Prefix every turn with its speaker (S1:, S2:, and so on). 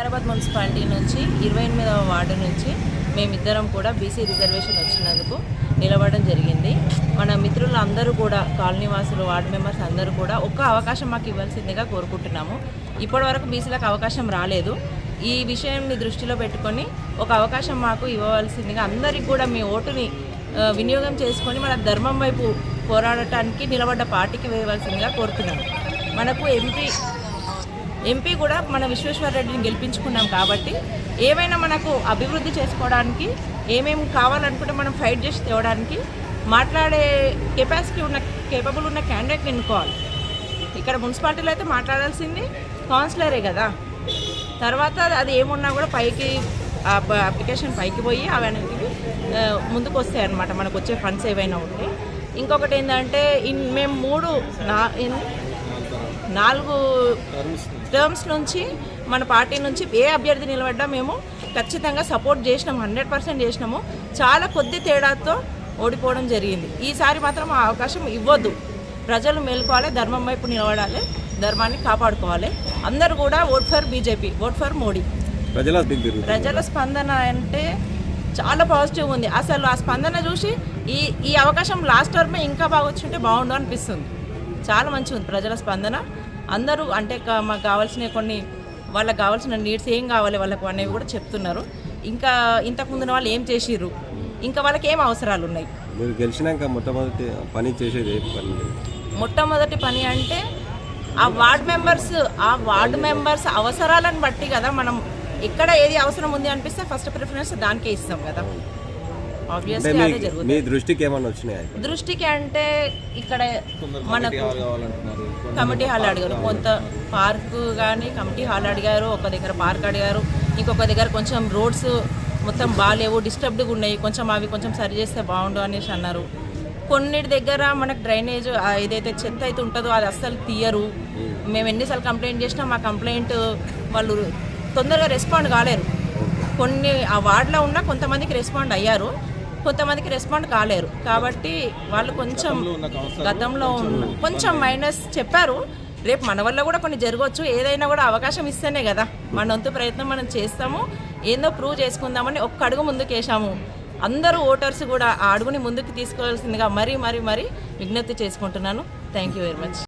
S1: Hyderabad municipality నుంచి ఇరవై ఎనిమిదవ వార్డు నుంచి మేమిద్దరం కూడా బీసీ రిజర్వేషన్ వచ్చినందుకు నిలబడడం జరిగింది. మన మిత్రులు అందరూ కూడా కాలనీవాసులు వార్డు మెంబర్స్ అందరూ కూడా ఒక్క అవకాశం మాకు ఇవ్వాల్సిందిగా కోరుకుంటున్నాము. ఇప్పటివరకు బీసీలకు అవకాశం రాలేదు. ఈ విషయాన్ని దృష్టిలో పెట్టుకొని ఒక అవకాశం మాకు ఇవ్వవలసిందిగా అందరికీ కూడా మీ ఓటుని వినియోగం చేసుకొని మన ధర్మం వైపు పోరాడటానికి నిలబడ్డ పార్టీకి వేయవలసిందిగా కోరుతున్నాము. మనకు ఎంపీ ఎంపీ కూడా మన విశ్వేశ్వర రెడ్డిని గెలిపించుకున్నాం కాబట్టి ఏమైనా మనకు అభివృద్ధి చేసుకోవడానికి ఏమేమి కావాలనుకుంటే మనం ఫైట్ చేసి తేవడానికి మాట్లాడే కెపాసిటీ ఉన్న కేపబుల్ ఉన్న క్యాండిడేట్ ఎన్నుకోవాలి. ఇక్కడ మున్సిపాలిటీలో అయితే మాట్లాడాల్సింది కౌన్సిలరే కదా. తర్వాత అది ఏమున్నా కూడా పైకి అప్లికేషన్ పైకి పోయి అవన్నీ అనేవి ముందుకు వస్తాయి అన్నమాట. మనకు వచ్చే ఫండ్స్ ఏవైనా ఉంటే. ఇంకొకటి ఏంటంటే ఇన్ మేము మూడు నా నాలుగు టర్మ్స్ నుంచి మన పార్టీ నుంచి ఏ అభ్యర్థి నిలబడ్డా మేము ఖచ్చితంగా సపోర్ట్ చేసినాము హండ్రెడ్ పర్సెంట్ చేసినాము. చాలా కొద్ది తేడాతో ఓడిపోవడం జరిగింది. ఈసారి మాత్రం ఆ అవకాశం ఇవ్వద్దు. ప్రజలు మేల్కోవాలి ధర్మం వైపు నిలబడాలి ధర్మాన్ని కాపాడుకోవాలి. అందరూ కూడా vote for BJP vote for Modi.
S2: ప్రజల
S1: ప్రజల స్పందన అంటే చాలా పాజిటివ్ ఉంది. అసలు ఆ స్పందన చూసి ఈ ఈ అవకాశం లాస్ట్ టర్మే ఇంకా బాగా వచ్చుంటే బాగుండు అనిపిస్తుంది. చాలా మంచిగా ఉంది ప్రజల స్పందన. అందరూ అంటే మాకు కావాల్సిన కొన్ని వాళ్ళకి కావాల్సిన నీడ్స్ ఏం కావాలి వాళ్ళకు అనేవి కూడా చెప్తున్నారు. ఇంకా ఇంతకుముందు వాళ్ళు ఏం చేసిర్రు? ఇంకా వాళ్ళకి ఏం అవసరాలు ఉన్నాయి?
S2: మీరు గెలిచినాక మొట్టమొదటి పని చేసేది ఏ పని?
S1: మొట్టమొదటి పని అంటే ఆ వార్డ్ మెంబర్స్ ఆ వార్డ్ మెంబర్స్ అవసరాలను బట్టి కదా మనం ఎక్కడ ఏది అవసరం ఉంది అనిపిస్తే ఫస్ట్ ప్రిఫరెన్స్ దానికే ఇస్తాం కదా. ఆబ్వియస్లీ
S2: మీ
S1: అదే జరుగుతుంది.
S2: మీ దృష్టికి ఏమన్నా వచ్చినాయా
S1: దృష్టికి అంటే ఇక్కడ మనకు కమిటీ హాల్ అడిగారు. కొంత పార్క్ కానీ కమిటీ హాల్ అడిగారు ఒక దగ్గర పార్క్ అడిగారు ఇంకొక దగ్గర కొంచెం రోడ్స్ మొత్తం బాగాలేవు డిస్టర్బ్డ్గా ఉన్నాయి. కొంచెం అవి కొంచెం సరి చేస్తే బాగుండు అనేసి అన్నారు. కొన్నిటి దగ్గర మనకు డ్రైనేజ్ ఏదైతే చెత్త అయితే ఉంటుందో అది అస్సలు తీయరు. మేము ఎన్నిసార్లు కంప్లైంట్ చేసినా మా కంప్లైంట్ వాళ్ళు తొందరగా రెస్పాండ్ కాలేరు. కొన్ని ఆ వార్డులో ఉన్న కొంతమందికి రెస్పాండ్ అయ్యారు. కొంతమందికి రెస్పాండ్ కాలేరు. కాబట్టి వాళ్ళు కొంచెం గతంలో ఉన్న కొంచెం మైనస్ చెప్పారు. రేపు మన వల్ల కూడా కొన్ని జరగవచ్చు ఏదైనా కూడా అవకాశం ఇస్తేనే కదా మన వంతు ప్రయత్నం మనం చేస్తాము. ఏందో ప్రూవ్ చేసుకుందామని ఒక్క అడుగు ముందుకు వేసాము అందరూ ఓటర్స్ కూడా ఆ అడుగుని ముందుకు తీసుకోవాల్సిందిగా మరీ మరీ మరీ విజ్ఞప్తి చేసుకుంటున్నాను. Thank you very much